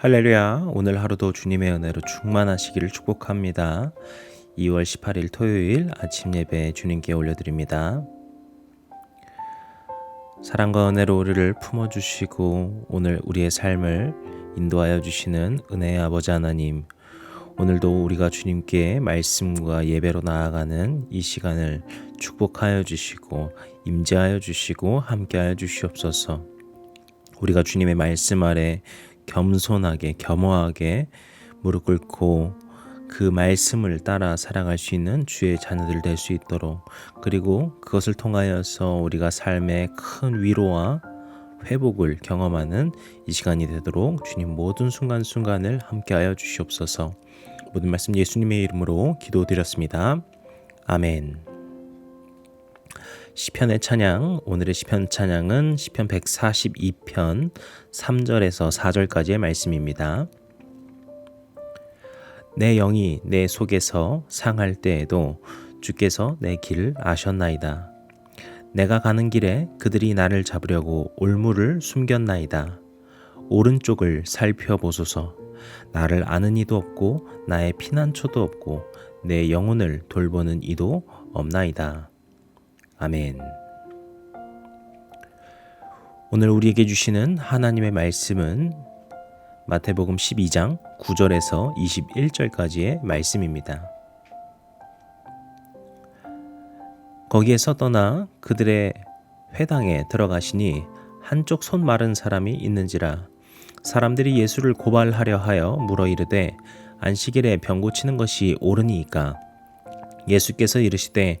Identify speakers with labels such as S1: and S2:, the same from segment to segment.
S1: 할렐루야. 오늘 하루도 주님의 은혜로 충만하시기를 축복합니다. 2월 18일 토요일 아침 예배 주님께 올려드립니다. 사랑과 은혜로 우리를 품어주시고 오늘 우리의 삶을 인도하여 주시는 은혜의 아버지 하나님, 오늘도 우리가 주님께 말씀과 예배로 나아가는 이 시간을 축복하여 주시고 임재하여 주시고 함께하여 주시옵소서. 우리가 주님의 말씀 아래 겸손하게 겸허하게 무릎 꿇고 그 말씀을 따라 살아갈 수 있는 주의 자녀들 될 수 있도록 그리고 그것을 통하여서 우리가 삶의 큰 위로와 회복을 경험하는 이 시간이 되도록 주님 모든 순간순간을 함께하여 주시옵소서. 모든 말씀 예수님의 이름으로 기도드렸습니다. 아멘. 시편의 찬양 오늘의 시편 찬양은 시편 142편 3절에서 4절까지의 말씀입니다. 내 영이 내 속에서 상할 때에도 주께서 내 길을 아셨나이다. 내가 가는 길에 그들이 나를 잡으려고 올무를 숨겼나이다. 오른쪽을 살펴보소서. 나를 아는 이도 없고 나의 피난처도 없고 내 영혼을 돌보는 이도 없나이다. 아멘. 오늘 우리에게 주시는 하나님의 말씀은 마태복음 12장 9절에서 21절까지의 말씀입니다. 거기에서 떠나 그들의 회당에 들어가시니 한쪽 손 마른 사람이 있는지라 사람들이 예수를 고발하려 하여 물어 이르되 안식일에 병 고치는 것이 옳으니이까 예수께서 이르시되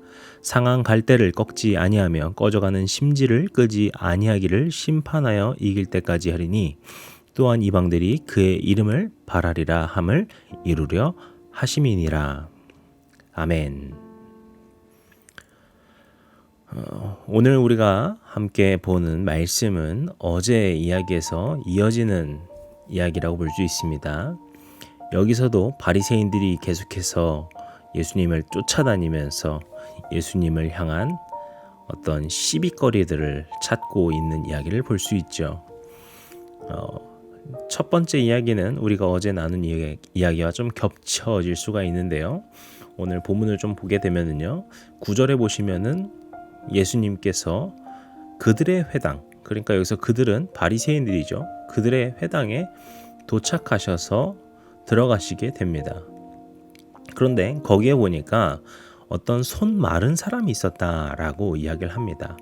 S1: 상한 갈대를 꺾지 아니하며 꺼져가는 심지를 끄지 아니하기를 심판하여 이길 때까지 하리니 또한 이방들이 그의 이름을 바라리라 함을 이루려 하심이니라. 아멘. 어, 오늘 우리가 함께 보는 말씀은 어제 이야기에서 이어지는 이야기라고 볼 수 있습니다. 여기서도 바리새인들이 계속해서 예수님을 쫓아다니면서 예수님을 향한 어떤 시비거리들을 찾고 있는 이야기를 볼 수 있죠. 어, 첫 번째 이야기는 우리가 어제 나눈 이야기, 와 좀 겹쳐질 수가 있는데요. 오늘 본문을 좀 보게 되면은요. 구절에 보시면은 예수님께서 그들의 회당, 그러니까 여기서 그들은 바리새인들이죠. 그들의 회당에 도착하셔서 들어가시게 됩니다. 그런데 거기에 보니까 어떤 손 마른 사람이 있었다라고 이야기를 합니다.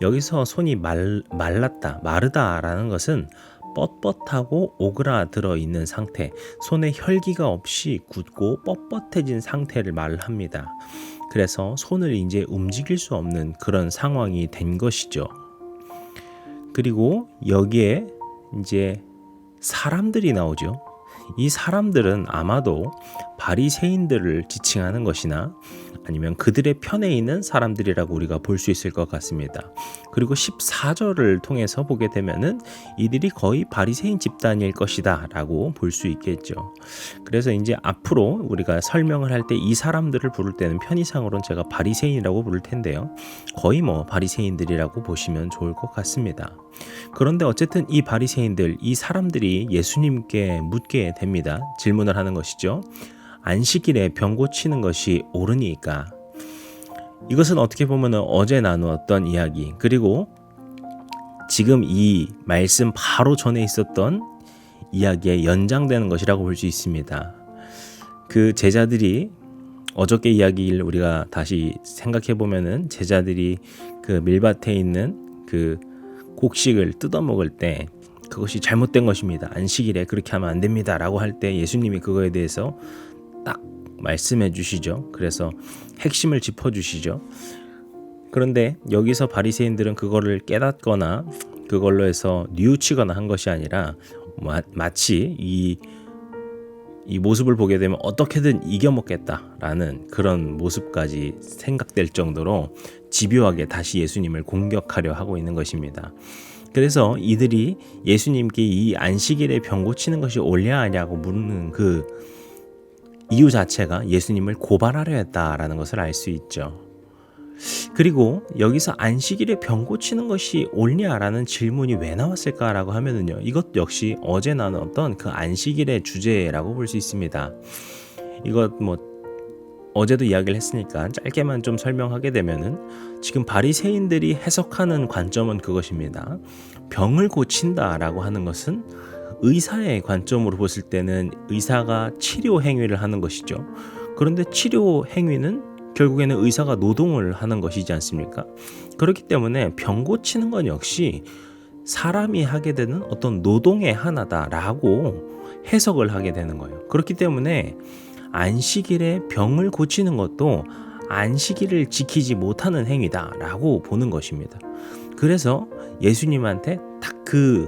S1: 여기서 손이 말, 말랐다, 마르다라는 것은 뻣뻣하고 오그라들어 있는 상태, 손에 혈기가 없이 굳고 뻣뻣해진 상태를 말합니다. 그래서 손을 이제 움직일 수 없는 그런 상황이 된 것이죠. 그리고 여기에 이제 사람들이 나오죠. 이 사람들은 아마도 바리새인들을 지칭하는 것이나 아니면 그들의 편에 있는 사람들이라고 우리가 볼 수 있을 것 같습니다. 그리고 14절을 통해서 보게 되면은 이들이 거의 바리새인 집단일 것이다라고 볼 수 있겠죠. 그래서 이제 앞으로 우리가 설명을 할 때 이 사람들을 부를 때는 편의상으로는 제가 바리새인이라고 부를 텐데요. 거의 뭐 바리새인들이라고 보시면 좋을 것 같습니다. 그런데 어쨌든 이 바리새인들, 이 사람들이 예수님께 묻게 됩니다. 질문을 하는 것이죠. 안식일에 병 고치는 것이 옳으니까 이것은 어떻게 보면 어제 나누었던 이야기 그리고 지금 이 말씀 바로 전에 있었던 이야기에 연장되는 것이라고 볼 수 있습니다. 그 제자들이 어저께 이야기를 우리가 다시 생각해 보면은 제자들이 그 밀밭에 있는 그 곡식을 뜯어 먹을 때 그것이 잘못된 것입니다. 안식일에 그렇게 하면 안 됩니다라고 할 때 예수님이 그거에 대해서 딱 말씀해 주시죠. 그래서 핵심을 짚어 주시죠. 그런데 여기서 바리새인들은 그거를 깨닫거나 그걸로 해서 뉘우치거나 한 것이 아니라 마, 마치 이, 이 모습을 보게 되면 어떻게든 이겨먹겠다라는 그런 모습까지 생각될 정도로 집요하게 다시 예수님을 공격하려 하고 있는 것입니다. 그래서 이들이 예수님께 이 안식일에 병 고치는 것이 옳냐 하냐고 묻는 그 이유 자체가 예수님을 고발하려 했다라는 것을 알 수 있죠. 그리고 여기서 안식일에 병 고치는 것이 옳냐라는 질문이 왜 나왔을까라고 하면은요. 이것 역시 어제 나눴던 그 안식일의 주제라고 볼 수 있습니다. 이것 뭐 어제도 이야기를 했으니까 짧게만 좀 설명하게 되면은 지금 바리새인들이 해석하는 관점은 그것입니다. 병을 고친다라고 하는 것은 의사의 관점으로 봤을 때는 의사가 치료 행위를 하는 것이죠. 그런데 치료 행위는 결국에는 의사가 노동을 하는 것이지 않습니까? 그렇기 때문에 병 고치는 건 역시 사람이 하게 되는 어떤 노동의 하나다라고 해석을 하게 되는 거예요. 그렇기 때문에 안식일에 병을 고치는 것도 안식일을 지키지 못하는 행위다라고 보는 것입니다. 그래서 예수님한테 딱 그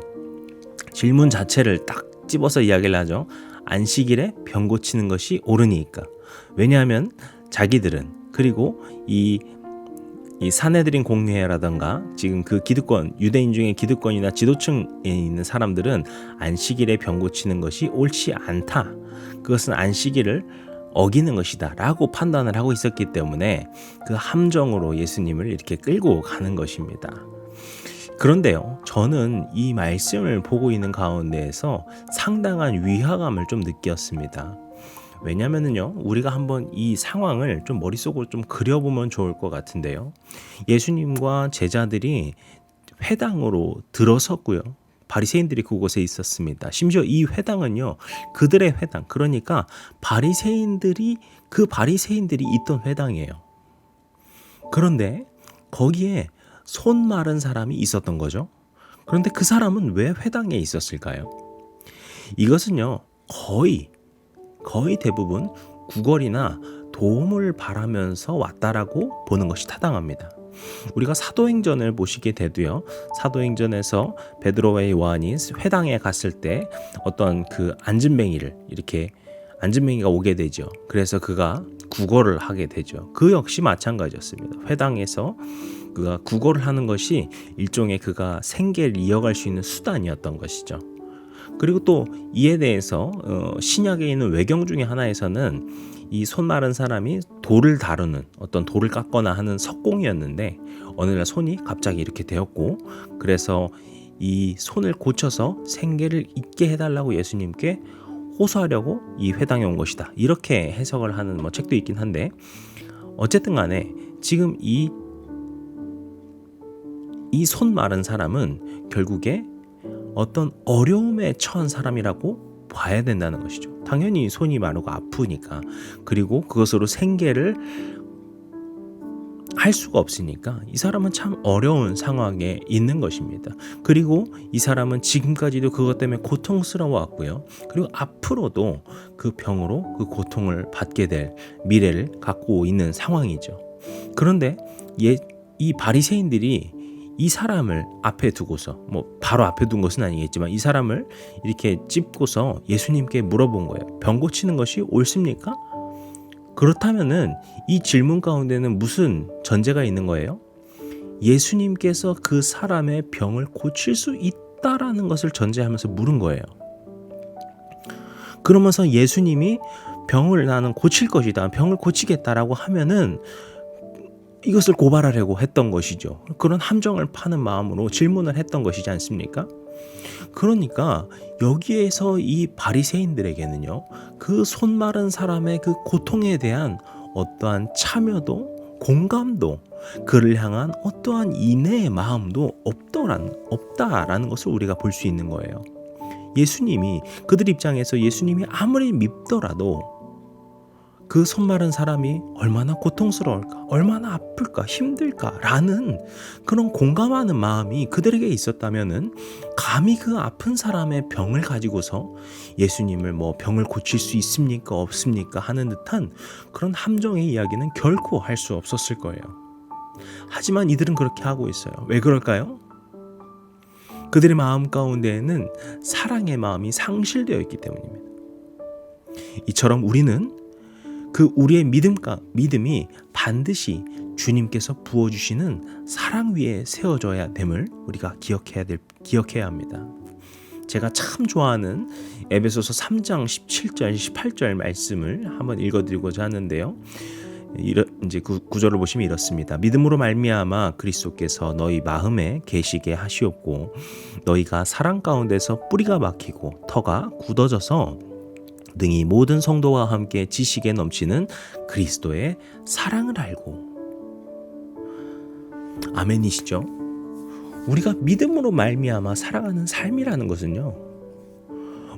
S1: 질문 자체를 딱 집어서 이야기를 하죠. 안식일에 병 고치는 것이 옳으니까. 왜냐하면 자기들은 그리고 이, 이 사내들인 공회라던가 지금 그 기득권 유대인 중에 기득권이나 지도층에 있는 사람들은 안식일에 병 고치는 것이 옳지 않다. 그것은 안식일을 어기는 것이다 라고 판단을 하고 있었기 때문에 그 함정으로 예수님을 이렇게 끌고 가는 것입니다. 그런데요, 저는 이 말씀을 보고 있는 가운데에서 상당한 위화감을 좀 느꼈습니다. 왜냐면은요, 우리가 한번 이 상황을 좀 머릿속으로 좀 그려보면 좋을 것 같은데요. 예수님과 제자들이 회당으로 들어섰고요. 바리새인들이 그곳에 있었습니다. 심지어 이 회당은요, 그들의 회당, 그러니까 바리새인들이 그 바리새인들이 있던 회당이에요. 그런데 거기에 손 마른 사람이 있었던 거죠. 그런데 그 사람은 왜 회당에 있었을까요? 이것은요, 거의 거의 대부분 구걸이나 도움을 바라면서 왔다라고 보는 것이 타당합니다. 우리가 사도행전을 보시게 되도요. 사도행전에서 베드로와 요한이 회당에 갔을 때 어떤 그 안진뱅이를 이렇게 안진뱅이가 오게 되죠. 그래서 그가 구걸을 하게 되죠. 그 역시 마찬가지였습니다. 회당에서 그가 구걸을 하는 것이 일종의 그가 생계를 이어갈 수 있는 수단이었던 것이죠. 그리고 또 이에 대해서 어, 신약에 있는 외경 중에 하나에서는 이 손 마른 사람이 돌을 다루는 어떤 돌을 깎거나 하는 석공이었는데 어느 날 손이 갑자기 이렇게 되었고 그래서 이 손을 고쳐서 생계를 잊게 해달라고 예수님께 호소하려고 이 회당에 온 것이다 이렇게 해석을 하는 뭐 책도 있긴 한데 어쨌든 간에 지금 이 이 손 마른 사람은 결국에 어떤 어려움에 처한 사람이라고 봐야 된다는 것이죠. 당연히 손이 마르고 아프니까 그리고 그것으로 생계를 할 수가 없으니까 이 사람은 참 어려운 상황에 있는 것입니다. 그리고 이 사람은 지금까지도 그것 때문에 고통스러워 왔고요. 그리고 앞으로도 그 병으로 그 고통을 받게 될 미래를 갖고 있는 상황이죠. 그런데 이 바리새인들이 이 사람을 앞에 두고서 뭐 바로 앞에 둔 것은 아니겠지만 이 사람을 이렇게 찝고서 예수님께 물어본 거예요. 병 고치는 것이 옳습니까? 그렇다면은 이 질문 가운데는 무슨 전제가 있는 거예요? 예수님께서 그 사람의 병을 고칠 수 있다라는 것을 전제하면서 물은 거예요. 그러면서 예수님이 병을 나는 고칠 것이다. 병을 고치겠다라고 하면은 이것을 고발하려고 했던 것이죠. 그런 함정을 파는 마음으로 질문을 했던 것이지 않습니까? 그러니까 여기에서 이 바리새인들에게는요. 그 손 마른 사람의 그 고통에 대한 어떠한 참여도 공감도 그를 향한 어떠한 인내의 마음도 없더란 없다라는 것을 우리가 볼 수 있는 거예요. 예수님이 그들 입장에서 예수님이 아무리 밉더라도 그 손마른 사람이 얼마나 고통스러울까, 얼마나 아플까, 힘들까라는 그런 공감하는 마음이 그들에게 있었다면은 감히 그 아픈 사람의 병을 가지고서 예수님을 뭐 병을 고칠 수 있습니까, 없습니까 하는 듯한 그런 함정의 이야기는 결코 할 수 없었을 거예요. 하지만 이들은 그렇게 하고 있어요. 왜 그럴까요? 그들의 마음 가운데에는 사랑의 마음이 상실되어 있기 때문입니다. 이처럼 우리는 그 우리의 믿음과 믿음이 반드시 주님께서 부어 주시는 사랑 위에 세워져야 됨을 우리가 기억해야 될 기억해야 합니다. 제가 참 좋아하는 에베소서 3장 17절 18절 말씀을 한번 읽어 드리고자 하는데요. 이러, 이제 그 구절을 보시면 이렇습니다. 믿음으로 말미암아 그리스도께서 너희 마음에 계시게 하시옵고 너희가 사랑 가운데서 뿌리가 막히고 터가 굳어져서 등이 모든 성도와 함께 지식에 넘치는 그리스도의 사랑을 알고 아멘이시죠? 우리가 믿음으로 말미암아 살아가는 삶이라는 것은요.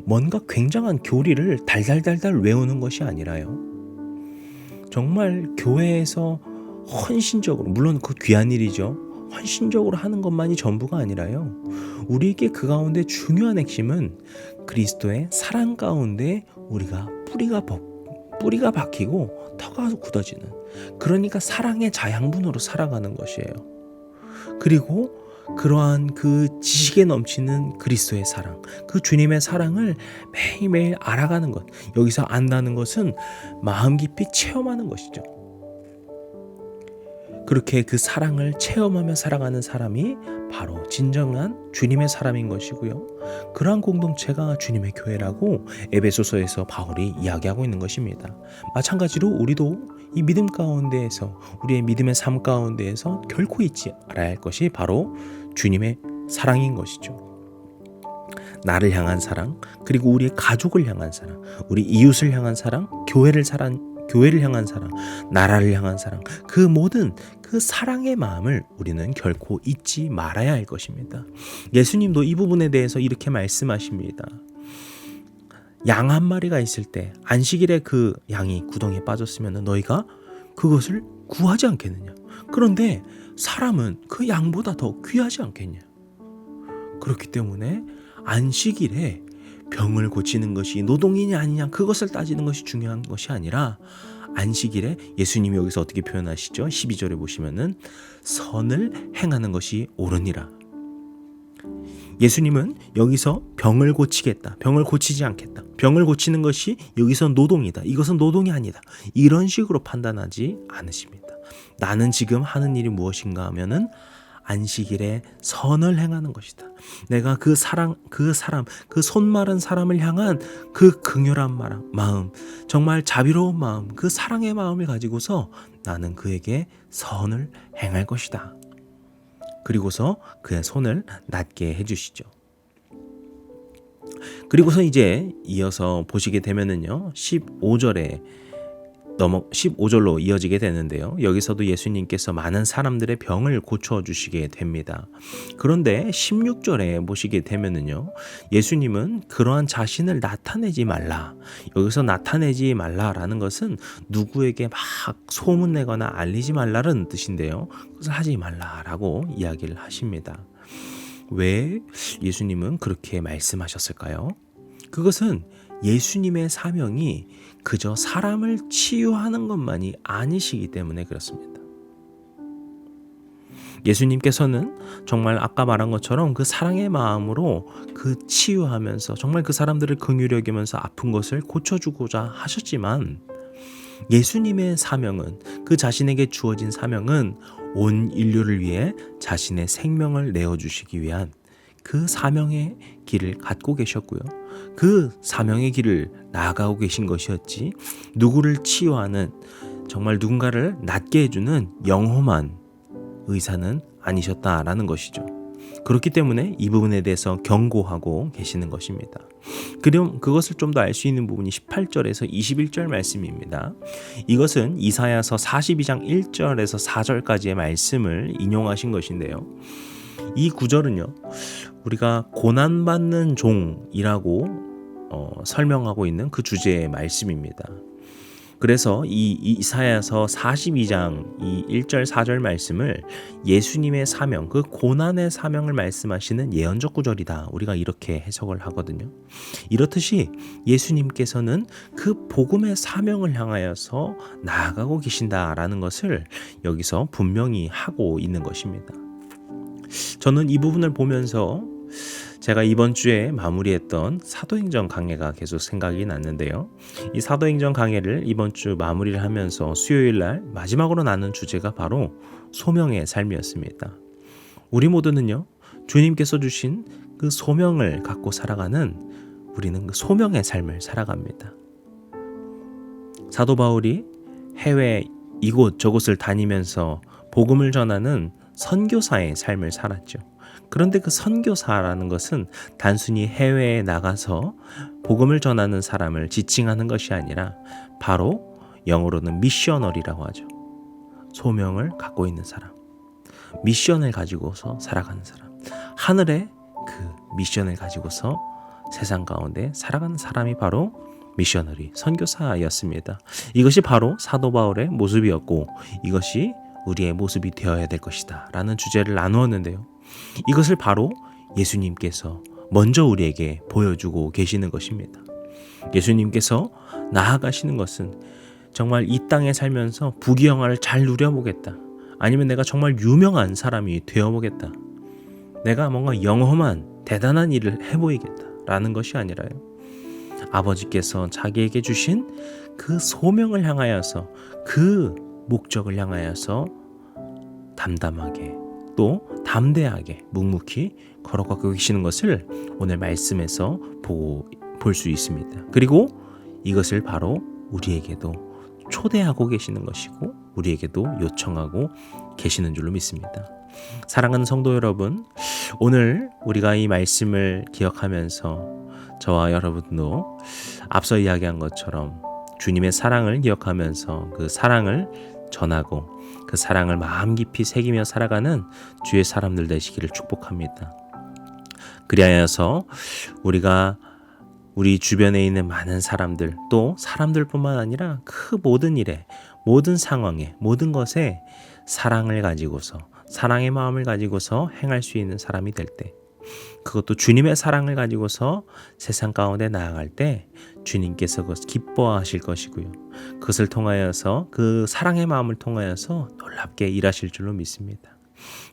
S1: 뭔가 굉장한 교리를 달달달달 외우는 것이 아니라요. 정말 교회에서 헌신적으로 물론 그 귀한 일이죠. 헌신적으로 하는 것만이 전부가 아니라요. 우리에게 그 가운데 중요한 핵심은 그리스도의 사랑 가운데 우리가 뿌리가 벗, 뿌리가 박히고 터가 굳어지는 그러니까 사랑의 자양분으로 살아가는 것이에요. 그리고 그러한 그 지식에 넘치는 그리스도의 사랑, 그 주님의 사랑을 매일매일 알아가는 것. 여기서 안다는 것은 마음 깊이 체험하는 것이죠. 그렇게 그 사랑을 체험하며 살아가는 사람이 바로 진정한 주님의 사람인 것이고요. 그러한 공동체가 주님의 교회라고 에베소서에서 바울이 이야기하고 있는 것입니다. 마찬가지로 우리도 이 믿음 가운데에서 우리의 믿음의 삶 가운데에서 결코 잊지 말아야 할 것이 바로 주님의 사랑인 것이죠. 나를 향한 사랑, 그리고 우리의 가족을 향한 사랑, 우리 이웃을 향한 사랑, 교회를 사랑, 교회를 향한 사랑, 나라를 향한 사랑, 그 모든 그 사랑의 마음을 우리는 결코 잊지 말아야 할 것입니다. 예수님도 이 부분에 대해서 이렇게 말씀하십니다. 양 한 마리가 있을 때 안식일에 그 양이 구덩이에 빠졌으면 너희가 그것을 구하지 않겠느냐. 그런데 사람은 그 양보다 더 귀하지 않겠냐. 그렇기 때문에 안식일에 병을 고치는 것이 노동이냐 아니냐 그것을 따지는 것이 중요한 것이 아니라 안식일에 예수님이 여기서 어떻게 표현하시죠? 12절에 보시면은 선을 행하는 것이 옳으니라. 예수님은 여기서 병을 고치겠다. 병을 고치지 않겠다. 병을 고치는 것이 여기서 노동이다. 이것은 노동이 아니다. 이런 식으로 판단하지 않으십니다. 나는 지금 하는 일이 무엇인가 하면은 안식일에 선을 행하는 것이다. 내가 그 사랑, 그 사람, 그 손마른 사람을 향한 그 긍휼한 마음, 정말 자비로운 마음, 그 사랑의 마음을 가지고서 나는 그에게 선을 행할 것이다. 그리고서 그의 손을 낫게 해 주시죠. 그리고서 이제 이어서 보시게 되면은요, 15절에 넘어 15절로 이어지게 되는데요. 여기서도 예수님께서 많은 사람들의 병을 고쳐 주시게 됩니다. 그런데 16절에 보시게 되면은요. 예수님은 그러한 자신을 나타내지 말라. 여기서 나타내지 말라라는 것은 누구에게 막 소문 내거나 알리지 말라는 뜻인데요. 그것을 하지 말라라고 이야기를 하십니다. 왜 예수님은 그렇게 말씀하셨을까요? 그것은 예수님의 사명이 그저 사람을 치유하는 것만이 아니시기 때문에 그렇습니다. 예수님께서는 정말 아까 말한 것처럼 그 사랑의 마음으로 그 치유하면서 정말 그 사람들을 긍휼히 여기면서 아픈 것을 고쳐주고자 하셨지만 예수님의 사명은 그 자신에게 주어진 사명은 온 인류를 위해 자신의 생명을 내어 주시기 위한 그 사명의 길을 갖고 계셨고요. 그 사명의 길을 나아가고 계신 것이었지 누구를 치유하는 정말 누군가를 낫게 해주는 영험한 의사는 아니셨다라는 것이죠. 그렇기 때문에 이 부분에 대해서 경고하고 계시는 것입니다. 그럼 그것을 좀 더 알 수 있는 부분이 18절에서 21절 말씀입니다. 이것은 이사야서 42장 1절에서 4절까지의 말씀을 인용하신 것인데요. 이 구절은요, 우리가 고난받는 종이라고 어, 설명하고 있는 그 주제의 말씀입니다. 그래서 이 이사야서 42장 이 1절 4절 말씀을 예수님의 사명, 그 고난의 사명을 말씀하시는 예언적 구절이다. 우리가 이렇게 해석을 하거든요. 이렇듯이 예수님께서는 그 복음의 사명을 향하여서 나아가고 계신다라는 것을 여기서 분명히 하고 있는 것입니다. 저는 이 부분을 보면서 제가 이번 주에 마무리했던 사도행전 강해가 계속 생각이 났는데요. 이 사도행전 강해를 이번 주 마무리를 하면서 수요일 날 마지막으로 나눈 주제가 바로 소명의 삶이었습니다. 우리 모두는요, 주님께서 주신 그 소명을 갖고 살아가는 우리는 그 소명의 삶을 살아갑니다. 사도 바울이 해외 이곳 저곳을 다니면서 복음을 전하는 선교사의 삶을 살았죠. 그런데 그 선교사라는 것은 단순히 해외에 나가서 복음을 전하는 사람을 지칭하는 것이 아니라 바로 영어로는 미셔널이라고 하죠. 소명을 갖고 있는 사람. 미션을 가지고서 살아가는 사람. 하늘의 그 미션을 가지고서 세상 가운데 살아가는 사람이 바로 미셔너리 선교사였습니다. 이것이 바로 사도 바울의 모습이었고 이것이 우리의 모습이 되어야 될 것이다 라는 주제를 나누었는데요. 이것을 바로 예수님께서 먼저 우리에게 보여주고 계시는 것입니다. 예수님께서 나아가시는 것은 정말 이 땅에 살면서 부귀영화를 잘 누려보겠다. 아니면 내가 정말 유명한 사람이 되어보겠다. 내가 뭔가 영험한 대단한 일을 해보이겠다. 라는 것이 아니라요. 아버지께서 자기에게 주신 그 소명을 향하여서 그 목적을 향하여서 담담하게 또 담대하게 묵묵히 걸어가고 계시는 것을 오늘 말씀에서 보고 볼 수 있습니다. 그리고 이것을 바로 우리에게도 초대하고 계시는 것이고 우리에게도 요청하고 계시는 줄로 믿습니다. 사랑하는 성도 여러분, 오늘 우리가 이 말씀을 기억하면서 저와 여러분도 앞서 이야기한 것처럼 주님의 사랑을 기억하면서 그 사랑을 전하고 그 사랑을 마음 깊이 새기며 살아가는 주의 사람들 되시기를 축복합니다. 그리하여서 우리가 우리 주변에 있는 많은 사람들 또 사람들뿐만 아니라 그 모든 일에 모든 상황에 모든 것에 사랑을 가지고서 사랑의 마음을 가지고서 행할 수 있는 사람이 될 때 그것도 주님의 사랑을 가지고서 세상 가운데 나아갈 때 주님께서 그것 기뻐하실 것이고요. 그것을 통하여서 그 사랑의 마음을 통하여서 놀랍게 일하실 줄로 믿습니다.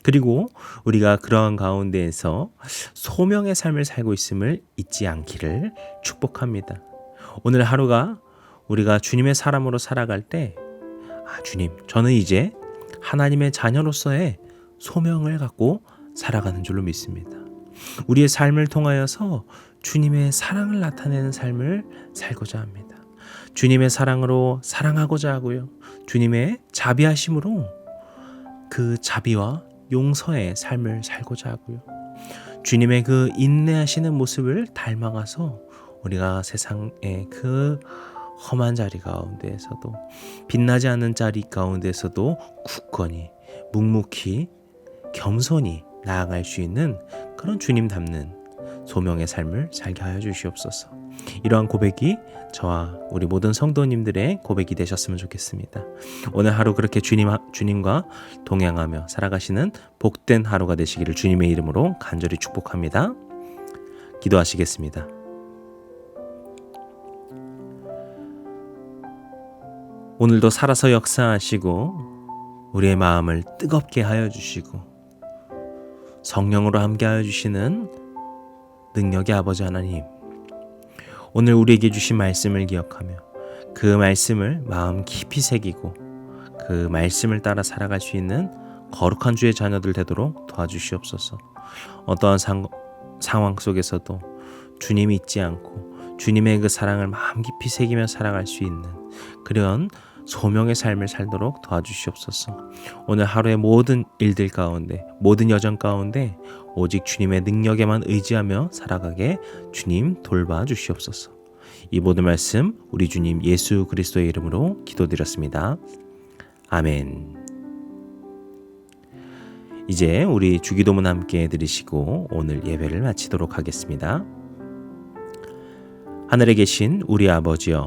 S1: 그리고 우리가 그러한 가운데에서 소명의 삶을 살고 있음을 잊지 않기를 축복합니다. 오늘 하루가 우리가 주님의 사람으로 살아갈 때, 아, 주님, 저는 이제 하나님의 자녀로서의 소명을 갖고 살아가는 줄로 믿습니다. 우리의 삶을 통하여서 주님의 사랑을 나타내는 삶을 살고자 합니다. 주님의 사랑으로 사랑하고자 하고요. 주님의 자비하심으로 그 자비와 용서의 삶을 살고자 하고요. 주님의 그 인내하시는 모습을 닮아가서 우리가 세상의 그 험한 자리 가운데에서도 빛나지 않는 자리 가운데서도 굳건히 묵묵히 겸손히 나아갈 수 있는 그런 주님 닮는 소명의 삶을 살게 하여 주시옵소서. 이러한 고백이 저와 우리 모든 성도님들의 고백이 되셨으면 좋겠습니다. 오늘 하루 그렇게 주님 주님과 동행하며 살아가시는 복된 하루가 되시기를 주님의 이름으로 간절히 축복합니다. 기도하시겠습니다. 오늘도 살아서 역사하시고 우리의 마음을 뜨겁게 하여 주시고 성령으로 함께하여 주시는 능력의 아버지 하나님 오늘 우리에게 주신 말씀을 기억하며 그 말씀을 마음 깊이 새기고 그 말씀을 따라 살아갈 수 있는 거룩한 주의 자녀들 되도록 도와주시옵소서. 어떠한 상, 상황 속에서도 주님 잊지 않고 주님의 그 사랑을 마음 깊이 새기며 살아갈 수 있는 그런 소명의 삶을 살도록 도와주시옵소서. 오늘 하루의 모든 일들 가운데, 모든 여정 가운데 오직 주님의 능력에만 의지하며 살아가게 주님 돌봐 주시옵소서. 이 모든 말씀 우리 주님 예수 그리스도의 이름으로 기도드렸습니다. 아멘. 이제 우리 주기도문 함께 들으시고 오늘 예배를 마치도록 하겠습니다. 하늘에 계신 우리 아버지여